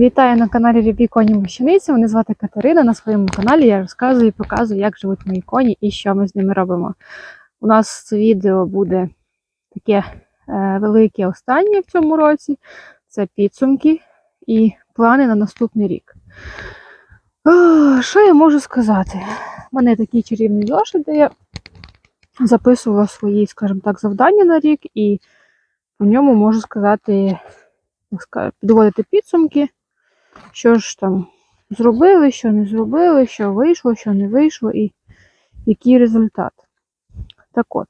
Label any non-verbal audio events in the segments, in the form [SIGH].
Вітаю на каналі Рябі Коні Мощаниці. Мене звати Катерина. На своєму каналі я розказую і показую, як живуть мої коні і що ми з ними робимо. У нас це відео буде таке е, велике останнє в цьому році. Це підсумки і плани на наступний рік. О, що я можу сказати? У мене такий чарівний зошит, де я записувала свої, скажімо так, завдання на рік, і в ньому можу сказати, підводити підсумки, що ж там зробили, що не зробили, що вийшло, що не вийшло, і який результат. Так от.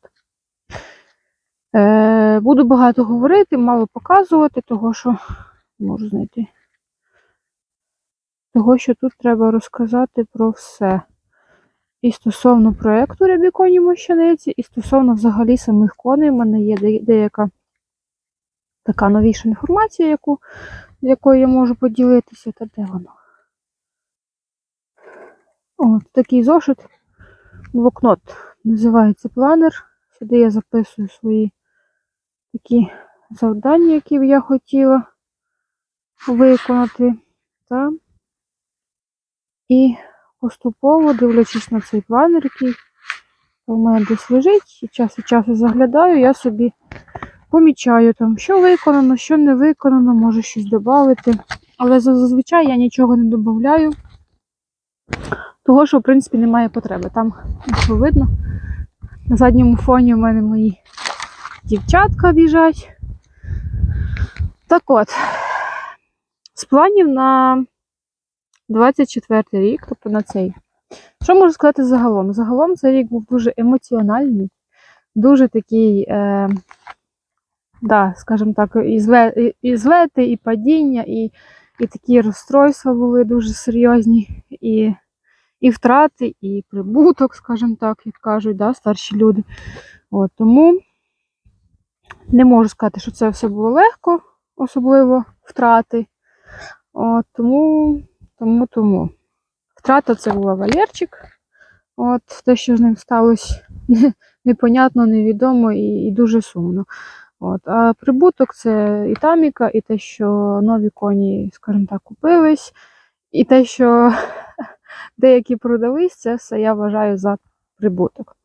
Е, буду багато говорити, мало показувати, того що можу знайти. Того, що тут треба розказати про все. І стосовно проєкту Рябіконі Мощаниці, і стосовно взагалі самих коней, в мене є деяка така новіша інформація, яку, якою я можу поділитися. Та де воно? От такий зошит, блокнот. Називається планер. Сюди я записую свої такі завдання, які б я хотіла виконати. Та. І поступово, дивлячись на цей планер, який у мене десь лежить, і час від часу заглядаю, я собі помічаю там, що виконано, що не виконано, може щось додати. Але зазвичай я нічого не додаю, того, що, в принципі, немає потреби. Там, якщо видно, на задньому фоні у мене мої дівчатка біжать. Так от, з планів на 24 рік, тобто на цей. Що можу сказати загалом? Загалом цей рік був дуже емоціональний, дуже такий, е, да, скажімо так, і, зле, і, і злети, і падіння, і, і такі розстройства були дуже серйозні, і, і втрати, і прибуток, скажімо так, як кажуть, да, старші люди. От, тому не можу сказати, що це все було легко, особливо втрати. От, тому тому, тому. Втрата це була Валерчик. От, те, що з ним сталося, [LAUGHS] непонятно, невідомо і, і дуже сумно. От, а прибуток це і таміка, і те, що нові коні, скажімо так, купились, і те, що [LAUGHS] деякі продались, це все я вважаю за прибуток.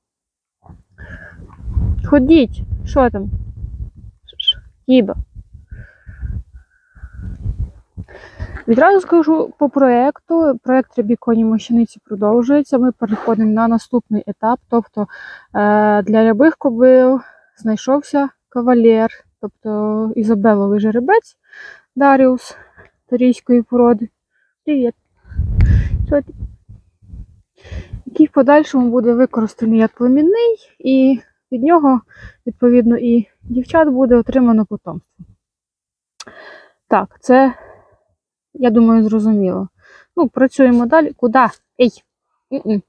Ходіть, що там? Хіба? Відразу скажу по проєкту. Проєкт Рябі коні мощаниці продовжується. Ми переходимо на наступний етап. Тобто е, для рябих кобил знайшовся кавалер, тобто ізобеловий жеребець Даріус тарійської породи. Привіт! Який в подальшому буде використаний як племінний, і від нього, відповідно, і дівчат буде отримано потомство. Так, це я думаю, зрозуміло. Ну, працюємо далі. Куди? Ей!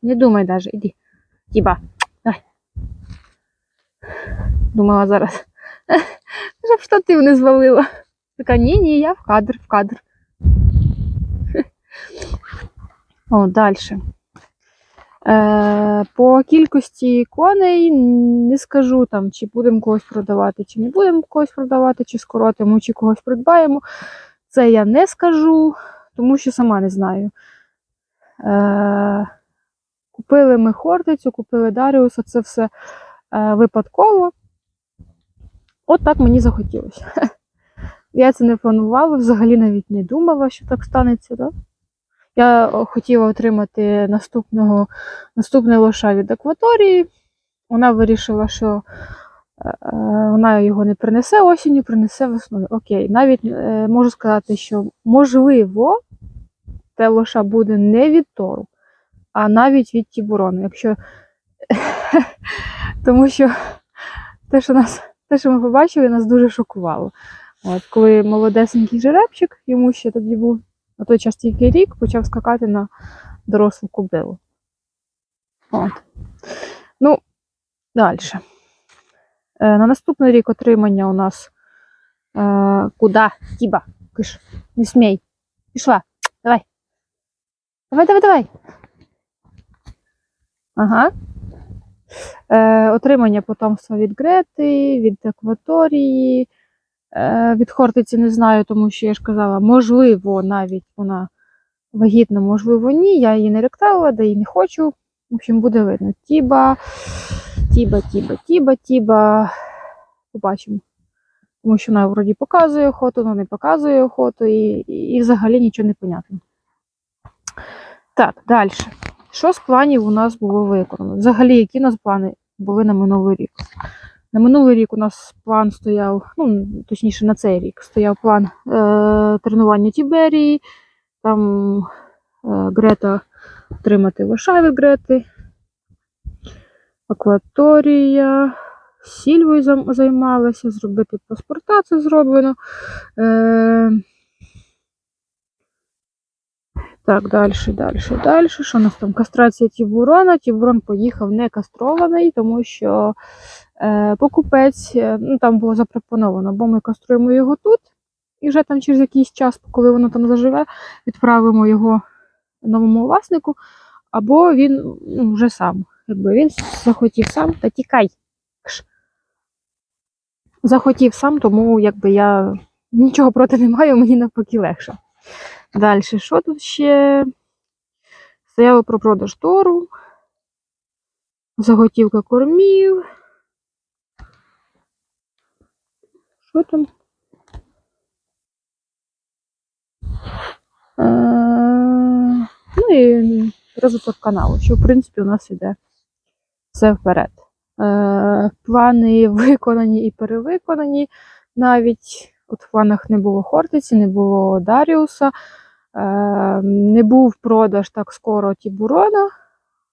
Не думай навіть, іди. Давай. Думала зараз. [LAUGHS] Щоб штатив не звалила. Така, ні, ні, я в кадр, в кадр. [LAUGHS] О, далі. Е, по кількості коней не скажу там, чи будемо когось продавати, чи не будемо когось продавати, чи скоротимо, чи когось придбаємо. Це я не скажу, тому що сама не знаю. Е, Купили ми Хортицю, купили Даріуса, це все е, випадково. От так мені захотілося. [LAUGHS] Я це не планувала, взагалі навіть не думала, що так станеться. Да? Я хотіла отримати наступного, наступне лоша від акваторії. Вона вирішила, що Е, вона його не принесе осінню, принесе весною. Окей, навіть е, можу сказати, що можливо, те лоша буде не від тору, а навіть від тібурону. Якщо... [LAUGHS] Тому що те, що нас, те, що ми побачили, нас дуже шокувало. От, Коли молодесенький жеребчик, йому ще тоді був на той час тільки рік, почав скакати на дорослу кобилу. От. Ну, далі. Е, На наступний рік отримання у нас е, куди? Тіба, киш, не смій. Пішла. Давай. Давай, давай, давай. Ага. Е, Отримання потомства від Грети, від акваторії, Е, від Хортиці не знаю, тому що я ж казала, можливо, навіть вона вагітна, можливо, ні. Я її не ректала, да і не хочу. В общем, буде видно. Тіба, тіба, тіба, тіба, тіба. Побачимо. Тому що вона вроді показує охоту, вона не показує охоту, і, і взагалі нічого не понятно. Так, далі. Що з планів у нас було виконано? Взагалі, які у нас плани були на минулий рік? На минулий рік у нас план стояв, ну, точніше, на цей рік стояв план е, тренування Тіберії, там е, Грета отримати від Грети, акваторія, сільвою займалася, зробити паспорта, це зроблено. Е, так, далі, далі, далі. Що у нас там? Кастрація Тібурона. Тібурон поїхав не кастрований, тому що е, покупець, е, ну там було запропоновано, бо ми каструємо його тут, і вже там через якийсь час, коли воно там заживе, відправимо його новому власнику, або він ну, вже сам. Якби він захотів сам, та тікай. Захотів сам, тому якби я нічого проти не маю, мені навпаки легше. Далі, що тут ще? Стояло про продаж тору, заготівка кормів. Що там? Е, Ну і розвиток каналу, що в принципі у нас іде все вперед. Е, Плани виконані і перевиконані. Навіть от в планах не було Хортиці, не було Даріуса, е, не був продаж так скоро Тібурона.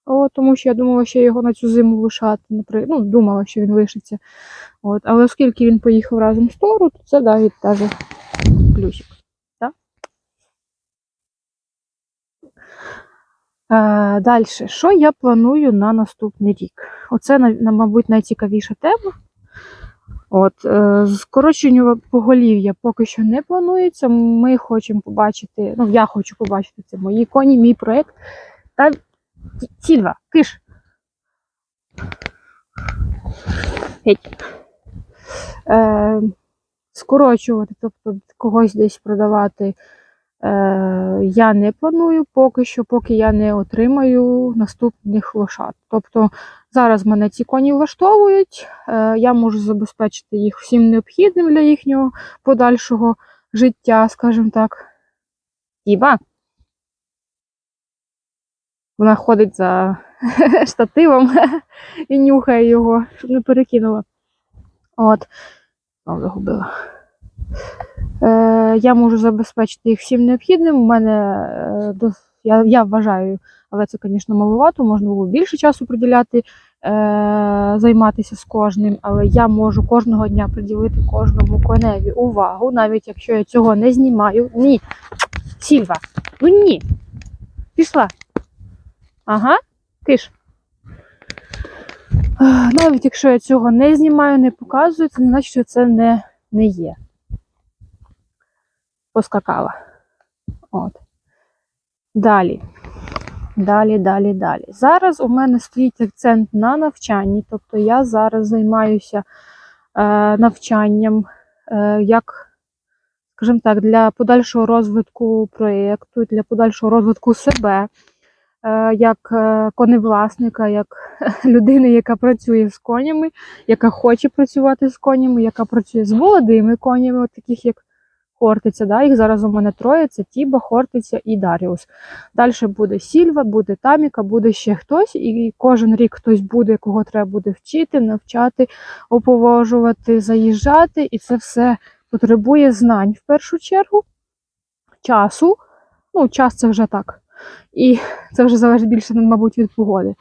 О, тому що я думала, що його на цю зиму лишати. Ну, думала, що він лишиться. От. Але оскільки він поїхав разом з Тору, то це навіть теж плюсик. Так? Е, Далі, що я планую на наступний рік? Оце, мабуть, найцікавіша тема. От, скороченню скорочення поголів'я поки що не планується. Ми хочемо побачити, ну, я хочу побачити це мої коні, мій проєкт. Та Сільва, киш. Геть. Е, скорочувати, тобто когось десь продавати. Е, я не планую поки що, поки я не отримаю наступних лошад. Тобто зараз мене ці коні влаштовують, е, я можу забезпечити їх всім необхідним для їхнього подальшого життя, скажімо так. Іба. Вона ходить за [LAUGHS] штативом і нюхає його, щоб не перекинула. От. Загубила. Е, я можу забезпечити їх всім необхідним. У мене е, я, я вважаю, але це, звісно, маловато, можна було більше часу приділяти, е, займатися з кожним, але я можу кожного дня приділити кожному коневі увагу, навіть якщо я цього не знімаю. Ні. Сільва, ну ні. Пішла. Ага, киш. Е, Навіть якщо я цього не знімаю, не показую, це не значить, що це не, не є поскакала. От. Далі. Далі, далі, далі. Зараз у мене стоїть акцент на навчанні, тобто я зараз займаюся е, навчанням, е, як, скажімо так, для подальшого розвитку проєкту, для подальшого розвитку себе, е, як е, коневласника, як [LAUGHS] людини, яка працює з конями, яка хоче працювати з конями, яка працює з молодими конями, от таких як Хортиця, да, їх зараз у мене троє: це Тіба, Хортиця і Даріус. Далі буде Сільва, буде Таміка, буде ще хтось, і кожен рік хтось буде, кого треба буде вчити, навчати, оповожувати, заїжджати, і це все потребує знань в першу чергу, часу. Ну, час це вже так. І це вже залежить більше, мабуть, від погоди.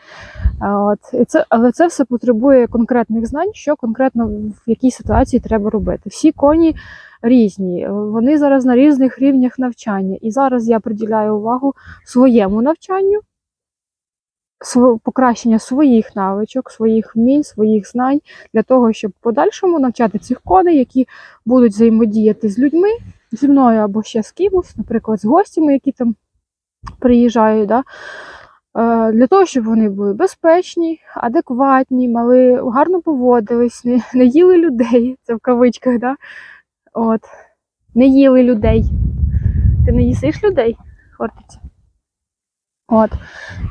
От, і це, але це все потребує конкретних знань, що конкретно в якій ситуації треба робити. Всі коні різні, вони зараз на різних рівнях навчання. І зараз я приділяю увагу своєму навчанню, покращення своїх навичок, своїх вмінь, своїх знань для того, щоб в подальшому навчати цих коней, які будуть взаємодіяти з людьми, зі мною або ще з кимось, наприклад, з гостями, які там приїжджають. Да? Е, Для того, щоб вони були безпечні, адекватні, мали гарно поводились, не, не їли людей, це в кавичках, да? От. Не їли людей. Ти не їсиш людей, Хортиця? От.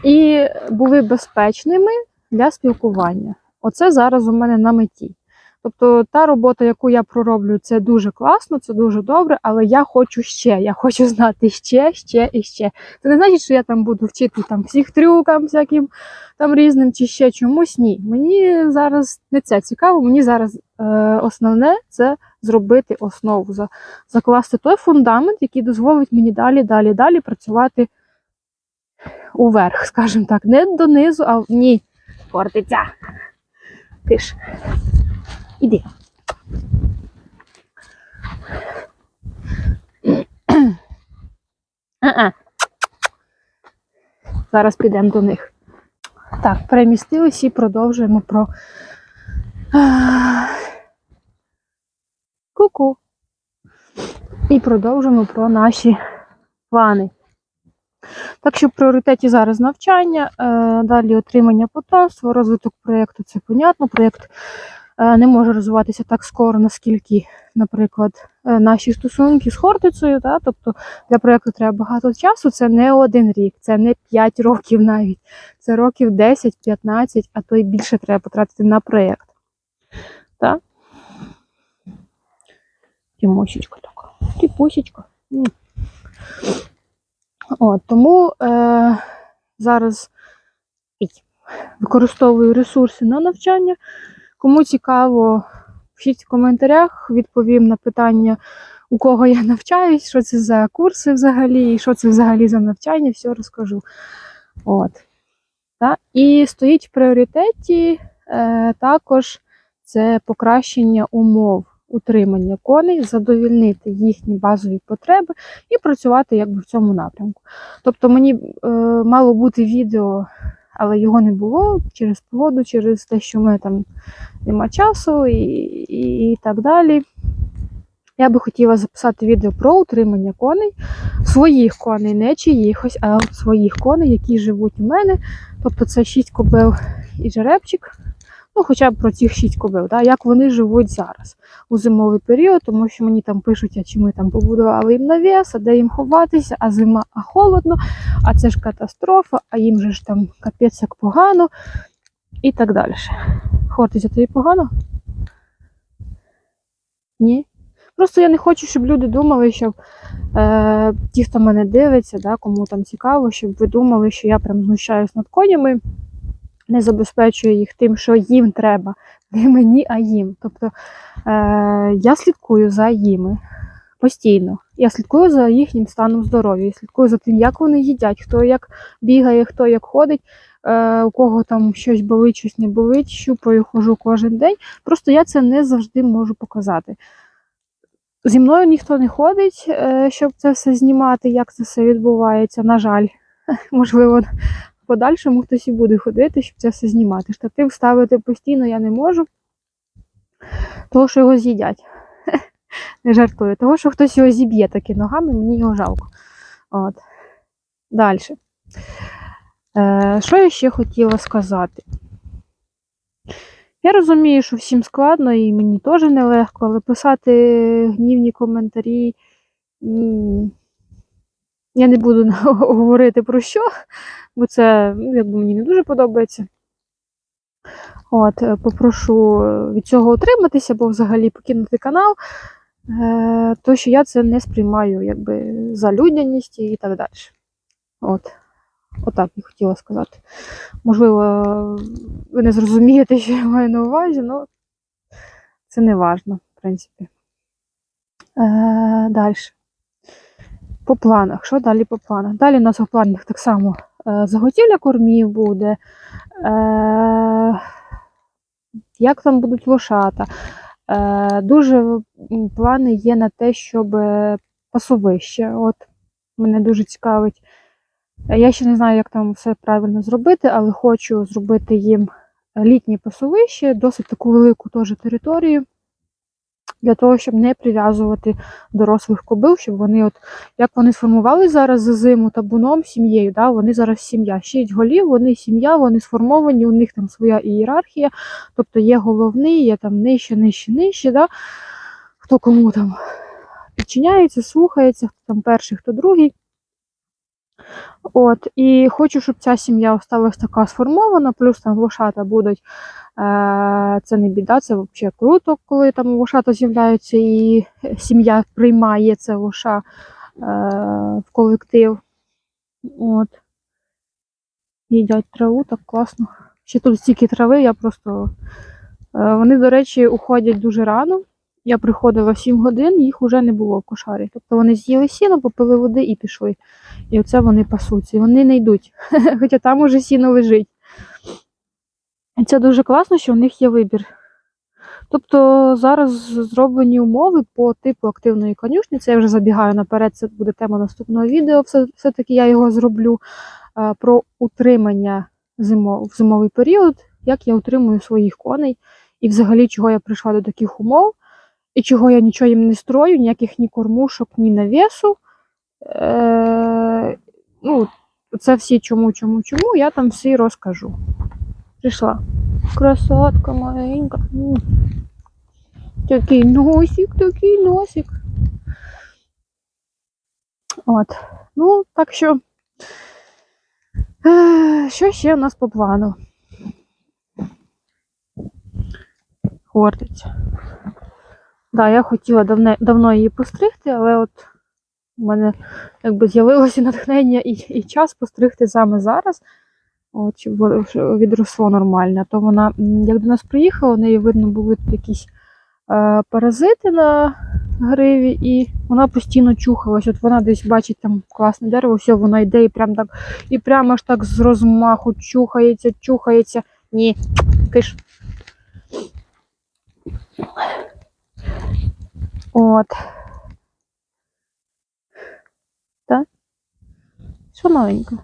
І були безпечними для спілкування. Оце зараз у мене на меті. Тобто та робота, яку я пророблю, це дуже класно, це дуже добре, але я хочу ще. Я хочу знати ще, ще і ще. Це не значить, що я там буду вчити там всіх трюкам, всяким там різним чи ще чомусь. Ні. Мені зараз не це цікаво. Мені зараз е, основне це зробити основу, за, закласти той фундамент, який дозволить мені далі, далі, далі працювати уверх, скажімо так, не донизу, а в- ні. Фортиця. Ти ж. Іди. А-а. Зараз підемо до них. Так, перемістились і продовжуємо про. Ку-ку. І продовжуємо про наші плани. Так що в пріоритеті зараз навчання, е, далі отримання потомства, розвиток проєкту це понятно. Проєкт не може розвиватися так скоро, наскільки, наприклад, е, наші стосунки з Хортицею. Да? Тобто для проєкту треба багато часу. Це не один рік, це не 5 років навіть. Це років 10-15, а то й більше треба потратити на проєкт. Так? Тімосічка така. Тіпусічка. От, тому е, зараз використовую ресурси на навчання. Кому цікаво, пишіть в коментарях, відповім на питання, у кого я навчаюсь, що це за курси взагалі, і що це взагалі за навчання, все розкажу. От. Та? І стоїть в пріоритеті е, також це покращення умов утримання коней, задовільнити їхні базові потреби і працювати якби в цьому напрямку. Тобто мені е, мало бути відео, але його не було через погоду, через те, що в мене там нема часу і, і, і так далі. Я би хотіла записати відео про утримання коней, своїх коней, не чиїхось, а своїх коней, які живуть у мене. Тобто це 6 кобил і жеребчик. Ну, хоча б про цих 6 кобил, да, як вони живуть зараз у зимовий період, тому що мені там пишуть, а чи ми там побудували їм навіс, а де їм ховатися, а зима, а холодно, а це ж катастрофа, а їм же ж там капець як погано і так далі. Хортиця, тобі погано? Ні. Просто я не хочу, щоб люди думали, що е, ті, хто мене дивиться, да, кому там цікаво, щоб ви думали, що я прям знущаюсь над конями, не забезпечую їх тим, що їм треба. Не мені, а їм. Тобто е, я слідкую за їми постійно. Я слідкую за їхнім станом здоров'я, я слідкую за тим, як вони їдять, хто як бігає, хто як ходить, е, у кого там щось болить, щось не болить, щупаю, хожу кожен день. Просто я це не завжди можу показати. Зі мною ніхто не ходить, е, щоб це все знімати, як це все відбувається. На жаль, [LAUGHS] можливо, подальшому хтось і буде ходити, щоб це все знімати. Штатив ставити постійно я не можу, того, що його з'їдять. [LAUGHS] Не жартую. Того, що хтось його зіб'є таки ногами, мені його жалко. От. Далі. Е, що я ще хотіла сказати? Я розумію, що всім складно і мені теж нелегко, але писати гнівні коментарі. Я не буду [LAUGHS] говорити про що, бо це якби мені не дуже подобається. От, е, попрошу від цього утриматися, або взагалі покинути канал, е, то що я це не сприймаю якби, за людяність і так далі. От. Отак я хотіла сказати. Можливо, ви не зрозумієте, що я маю на увазі, але це не важно, в принципі. Е, далі. По планах. Що далі по планах? Далі у нас у планах так само е, заготівля кормів буде. Е, як там будуть лошата. Е, дуже плани є на те, щоб пасовище. От мене дуже цікавить. Я ще не знаю, як там все правильно зробити, але хочу зробити їм літнє пасовище, досить таку велику теж територію, для того, щоб не прив'язувати дорослих кобил, щоб вони, от як вони сформувалися зараз за зиму табуном, сім'єю, да, вони зараз сім'я. Шість голів, вони сім'я, вони сформовані, у них там своя ієрархія, тобто є головний, є там нижче, нижче, нижче. Да. хто кому там підчиняється, слухається, хто там перший, хто другий. От, і хочу, щоб ця сім'я осталась така сформована, плюс там лошата будуть. Е, це не біда, це взагалі круто, коли там лошата з'являються і сім'я приймає це лоша е, в колектив. От. Їдять траву, так класно. Ще тут стільки трави, я просто. Е, вони, до речі, уходять дуже рано. Я приходила в 7 годин, їх вже не було в кошарі. Тобто вони з'їли сіно, попили води і пішли. І оце вони пасуться. І вони не йдуть. [LAUGHS] Хоча там уже сіно лежить. І це дуже класно, що у них є вибір. Тобто зараз зроблені умови по типу активної конюшні. Це я вже забігаю наперед, це буде тема наступного відео. Все- Все-таки я його зроблю е, про утримання в зимовий період, як я утримую своїх коней, і взагалі чого я прийшла до таких умов, і чого я нічого їм не строю, ніяких ні кормушок, ні навісу. Е, ну, це всі чому, чому, чому, я там всі розкажу. Прийшла. Красотка маленька. Такий носик, такий носик. От. Ну, так що. Е, що ще у нас по плану? Хортиця. Да, я хотіла давне, давно її постригти, але от у мене якби з'явилося [LAUGHS] натхнення і, і час постригти саме зараз. От, щоб відросло нормально. То вона, як до нас приїхала, у неї видно були якісь е, паразити на гриві, і вона постійно чухалась. От вона десь бачить там класне дерево, все, вона йде і прям так, і прямо аж так з розмаху чухається, чухається. Ні, киш. От. Так? Що маленька?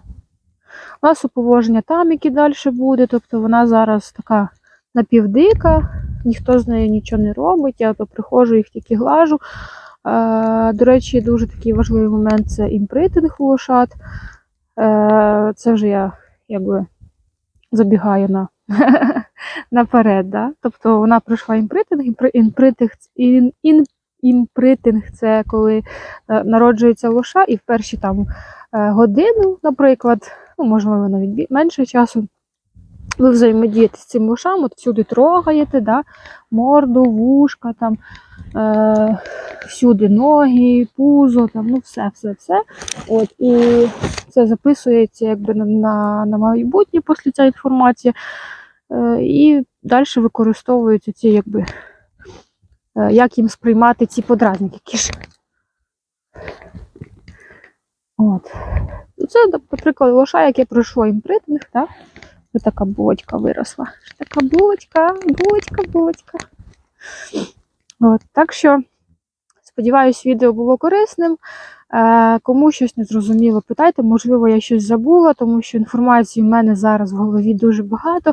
У нас оповоження там, яке далі буде, тобто вона зараз така напівдика, ніхто з нею нічого не робить, я то приходжу, їх тільки глажу. Е, до речі, дуже такий важливий момент це імпритинг у лошад. Е, це вже я якби забігаю на, [LAUGHS] наперед. Да? Тобто вона пройшла імпритинг, імпритинг, ін, імпритинг це коли е, народжується лоша, і в перші там е, годину, наприклад, ну, можливо, навіть менше часу. Ви взаємодієте з цим лошам, от всюди трогаєте, да? морду, вушка, там, е, всюди ноги, пузо, там, ну все, все, все. От, і це записується якби на, на, майбутнє після ця інформація. Е, і далі використовуються ці, якби, як їм сприймати ці подразники. Кіш. От. Ну, Це, наприклад, лоша, яке пройшло імпритинг, так? Ось така булочка виросла. Така булочка, булочка, булочка. От, так що, сподіваюсь, відео було корисним. Е, кому щось не зрозуміло, питайте. Можливо, я щось забула, тому що інформації в мене зараз в голові дуже багато.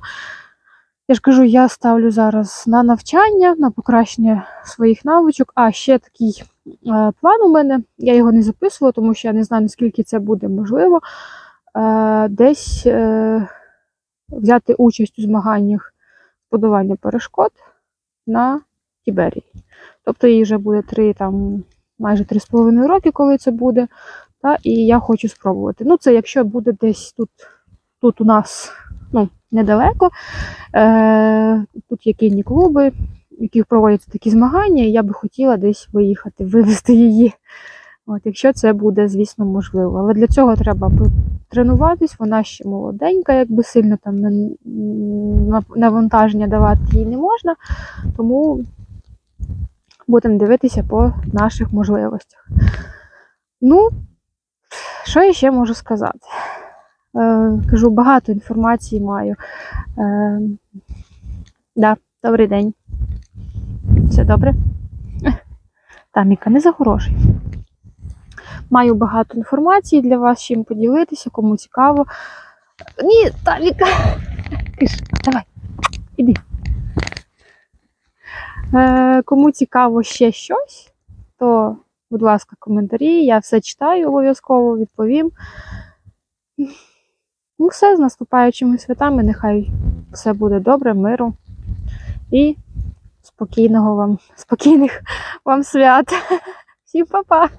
Я ж кажу, я ставлю зараз на навчання, на покращення своїх навичок. А ще такий е, план у мене. Я його не записувала, тому що я не знаю, наскільки це буде можливо. Е, десь е, взяти участь у змаганнях з подолання перешкод на Тіберії. Тобто їй вже буде три, там, майже 3,5 роки, коли це буде. Та, і я хочу спробувати. Ну, це якщо буде десь тут, тут у нас ну, недалеко. Е, тут є кінні клуби, в яких проводяться такі змагання, і я би хотіла десь виїхати, вивезти її. От, якщо це буде, звісно, можливо. Але для цього треба тренуватись, вона ще молоденька, якби сильно там на, на, навантаження давати їй не можна. Тому будемо дивитися по наших можливостях. Ну, що я ще можу сказати? Е, кажу, багато інформації маю. Е, да, добрий день. Все добре? Таміка, не загорошуй. Маю багато інформації для вас, чим поділитися, кому цікаво. Ні, Таміка! Киш, давай, іди. Е, кому цікаво ще щось, то, будь ласка, коментарі. Я все читаю обов'язково, відповім. Ну, все, з наступаючими святами. Нехай все буде добре, миру і спокійного вам, спокійних вам свят. Всім па-па!